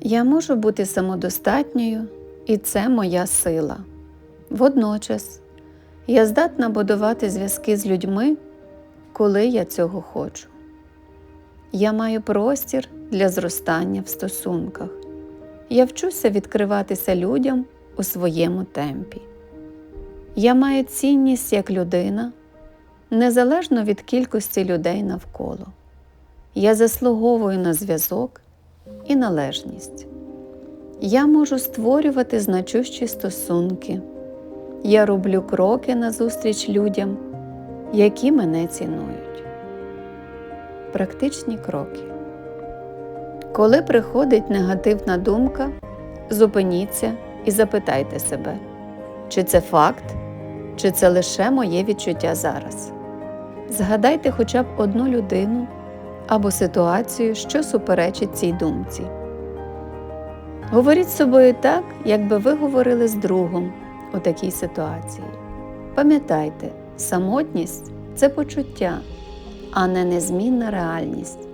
Я можу бути самодостатньою, і це моя сила. Водночас я здатна будувати зв'язки з людьми, коли я цього хочу. Я маю простір для зростання в стосунках. Я вчуся відкриватися людям у своєму темпі. Я маю цінність як людина, незалежно від кількості людей навколо. Я заслуговую на зв'язок і належність. Я можу створювати значущі стосунки. Я роблю кроки назустріч людям, які мене цінують. Практичні кроки. Коли приходить негативна думка, зупиніться і запитайте себе, чи це факт, чи це лише моє відчуття зараз. Згадайте хоча б одну людину або ситуацію, що суперечить цій думці. Говоріть з собою так, якби ви говорили з другом у такій ситуації. Пам'ятайте, самотність це почуття, а не незмінна реальність.